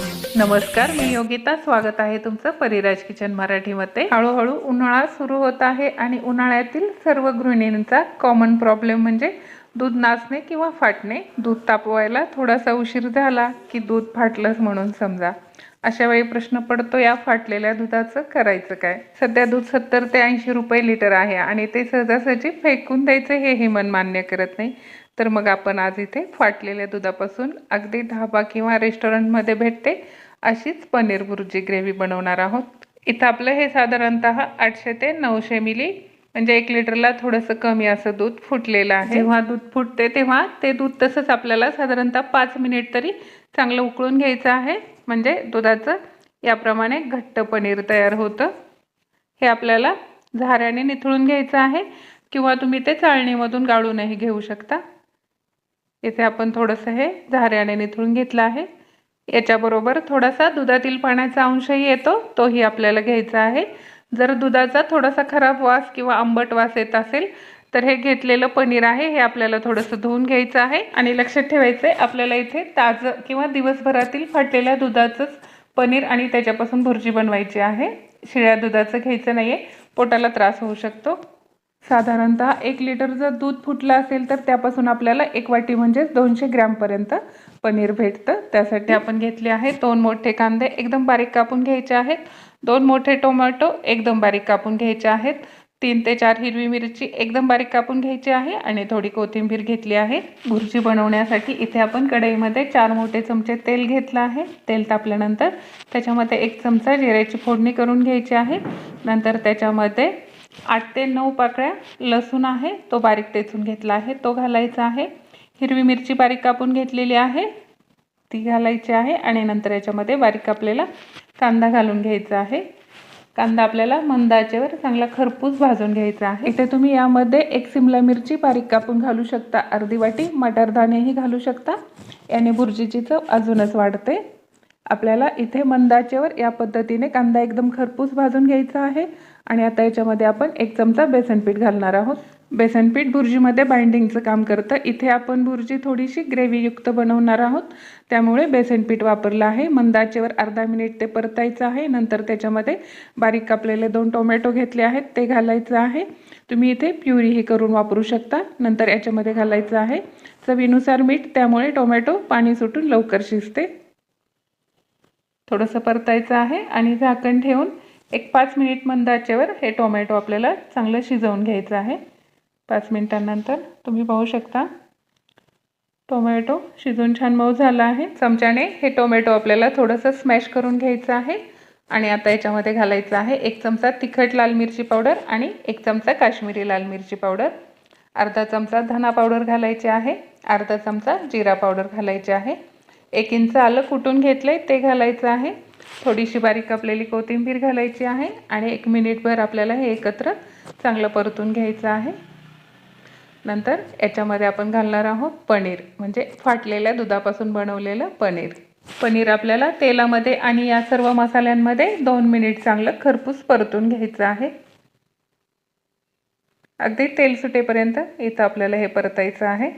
नमस्कार मी योगिता. स्वागत आहे तुमचं परिराज किचन मराठीमध्ये. हळूहळू उन्हाळा सुरू होत आहे आणि उन्हाळ्यातील सर्व गृहिणींचा कॉमन प्रॉब्लेम म्हणजे दूध नाचणे किंवा फाटणे. दूध तापवायला थोडासा उशीर झाला की दूध फाटलंच म्हणून समजा. अशा वेळी प्रश्न पडतो या फाटलेल्या दुधाचं करायचं काय? सध्या दूध सत्तर ते ऐंशी रुपये लिटर आहे आणि ते सहजासहजी फेकून द्यायचं हेही मन मान्य करत नाही. तर मग आपण आज इथे फाटलेल्या दुधापासून अगदी ढाबा किंवा रेस्टॉरंटमध्ये भेटते अशीच पनीर भुर्जी ग्रेव्ही बनवणार आहोत. इथं आपलं हे साधारणतः आठशे ते नऊशे मिली म्हणजे एक लिटरला थोडंसं कमी असं दूध फुटलेलं आहे. जेव्हा दूध फुटते तेव्हा ते दूध तसंच आपल्याला साधारणतः पाच मिनिट तरी चांगलं उकळून घ्यायचं आहे. म्हणजे दुधाचं याप्रमाणे घट्ट पनीर तयार होतं. हे आपल्याला झाऱ्याने निथळून घ्यायचं आहे. किंवा तुम्ही ते चाळणीमधून गाळूनही घेऊ शकता. इथे आपण थोडंसं हे झाऱ्याने निथळून घेतलं आहे. याच्याबरोबर थोडासा दुधातील पाण्याचा अंशही येतो तोही आपल्याला घ्यायचा आहे. जर दुधाचा थोडासा खराब वास किंवा आंबट वास येत असेल तर हे घेतलेलं पनीर आहे हे आपल्याला थोडंसं धुवून घ्यायचं आहे. आणि लक्षात ठेवायचं आहे आपल्याला इथे ताजं किंवा दिवसभरातील फाटलेल्या दुधाचंच पनीर आणि त्याच्यापासून भुर्जी बनवायची आहे. शिळ्या दुधाचं घ्यायचं नाही आहे पोटाला त्रास होऊ शकतो. साधारणतः एक लिटर जर दूध फुटलं असेल तर त्यापासून आपल्याला एक वाटी म्हणजेच दोनशे ग्रॅमपर्यंत पनीर भेटतं. त्यासाठी आपण घेतले आहे दोन मोठे कांदे एकदम बारीक कापून घ्यायचे आहेत. दोन मोठे टोमॅटो एकदम बारीक कापून घ्यायचे आहेत. तीन ते चार हिरवी मिरची एकदम बारीक कापून घ्यायची आहे आणि थोडी कोथिंबीर घेतली आहे. भुर्जी बनवण्यासाठी इथे आपण कढईमध्ये चार मोठे चमचे तेल घेतलं आहे. तेल तापल्यानंतर त्याच्यामध्ये एक चमचा जिऱ्याची फोडणी करून घ्यायची आहे. नंतर त्याच्यामध्ये आठ ते नऊ पाकळ्या लसूण आहे तो बारीक टेचून घेतला आहे तो घालायचा आहे. हिरवी मिरची बारीक कापून घेतलेली आहे ती घालायची आहे आणि नंतर याच्यामध्ये बारीक कापलेला कांदा घालून घ्यायचा आहे. कांदा आपल्याला मंदाचेवर चांगला खरपूस भाजून घ्यायचा आहे. इथे तुम्ही यामध्ये एक सिमला मिरची बारीक कापून घालू शकता. अर्धी वाटी मटरदाणेही घालू शकता. याने भुर्जीची चव अजूनच वाढते. आपल्याला इथे मंदाचेवर या पद्धतीने कांदा एकदम खरपूस भाजून घ्यायचा आहे. आणि आता याच्यामध्ये आपण एक चमचा बेसन पीठ घालणार आहोत. बेसन पीठ भुर्जीमध्ये बाइंडिंगचं काम करतं. इथे आपण बुर्जी थोडीशी ग्रेव्हीयुक्त बनवणार आहोत. त्यामुळे बेसन पीठ वापरलं आहे. मंदाचेवर अर्धा मिनिट ते परतायचं आहे. नंतर त्याच्यामध्ये बारीक कापलेले दोन टोमॅटो घेतले आहेत. ते घालायचं आहे. तुम्ही इथे प्युरीही करून वापरू शकता. नंतर याच्यामध्ये घालायचं आहे चवीनुसार मीठ. त्यामुळे टोमॅटो पाणी सुटून लवकर शिजते. थोडंसं परतायचं आहे आणि झाकण ठेवून एक पाच मिनिट मंद आचेवर हे टोमॅटो आपल्याला चांगलं शिजवून घ्यायचं आहे. पाच मिनिटांनंतर तुम्ही पाहू शकता. टोमॅटो शिजून छान मऊ झाला आहे. चमच्याने हे टोमॅटो आपल्याला थोडंसं स्मॅश करून घ्यायचं आहे. आणि आता याच्यामध्ये घालायचं आहे एक चमचा तिखट लाल मिरची पावडर आणि एक चमचा काश्मीरी लाल मिरची पावडर. अर्धा चमचा धना पावडर घालायचे आहे. अर्धा चमचा जिरा पावडर घालायचे आहे. एक इंच आलं कुटून घेतलं आहे ते घालायचं आहे. थोडीशी बारीक कापलेली कोथिंबीर घालायची आहे आणि एक मिनिटभर आपल्याला हे एकत्र चांगलं परतून घ्यायचं आहे. नंतर याच्यामध्ये आपण घालणार आहोत पनीर म्हणजे फाटलेल्या दुधापासून बनवलेलं पनीर. पनीर आपल्याला तेलामध्ये आणि या सर्व मसाल्यांमध्ये दोन मिनिट चांगलं खरपूस परतून घ्यायचं आहे. अगदी तेल सुटेपर्यंत इथं आपल्याला हे परतायचं आहे.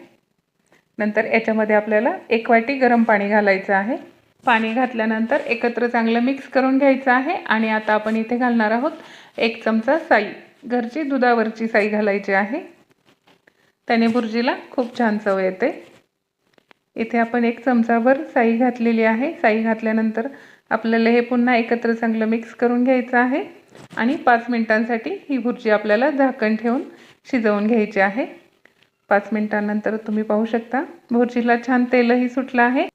नंतर याच्यामध्ये आपल्याला एक वाटी गरम पाणी घालायचं आहे. पाणी घातल्यानंतर एकत्र चांगलं मिक्स करून घ्यायचं आहे. आणि आता आपण इथे घालणार आहोत एक चमचा साई. घरची दुधावरची साई घालायची आहे. त्याने भुर्जीला खूप छान चव येते. इथे आपण एक चमचाभर साई घातलेली आहे. साई घातल्यानंतर आपल्याला हे पुन्हा एकत्र चांगलं मिक्स करून घ्यायचं आहे. आणि पाच मिनिटांसाठी ही भुर्जी आपल्याला झाकण ठेवून शिजवून घ्यायची आहे. पाच मिनिटांनंतर तुम्ही पाहू शकता भुर्जीला छान तेलही सुटलं आहे.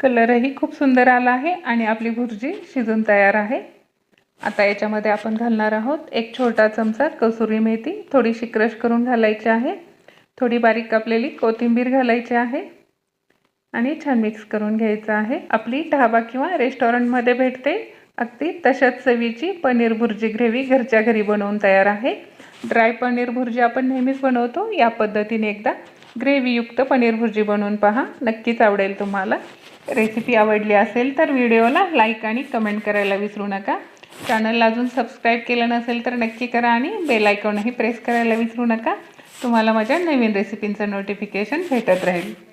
कलरही खूप सुंदर आला आहे आणि आपली भुर्जी शिजून तयार आहे. आता याच्यामध्ये आपण घालणार आहोत एक छोटा चमचा कसुरी मेथी. थोडीशी क्रश करून घालायची आहे. थोडी बारीक कापलेली कोथिंबीर घालायची आहे. आणि छान मिक्स करून घ्यायचं आहे. आपली ढाबा किंवा रेस्टॉरंटमध्ये भेटते. अगदी तशाच चवीची पनीर भुर्जी ग्रेव्ही घरच्या घरी बनवून तयार आहे. ड्राय पनीर भुर्जी आपण नेहमीच बनवतो. या पद्धतीने एकदा ग्रेव्हीयुक्त पनीर भुर्जी बनवून पहा. नक्कीच आवडेल तुम्हाला. रेसिपी आवडली असेल तर व्हिडिओला लाईक आणि कमेंट करायला विसरू नका. चॅनलला अजून सबस्क्राईब केलं नसेल तर नक्की करा आणि बेल आयकॉनही प्रेस करायला विसरू नका. तुम्हाला माझ्या नवीन रेसिपींचं नोटिफिकेशन भेटत राहील.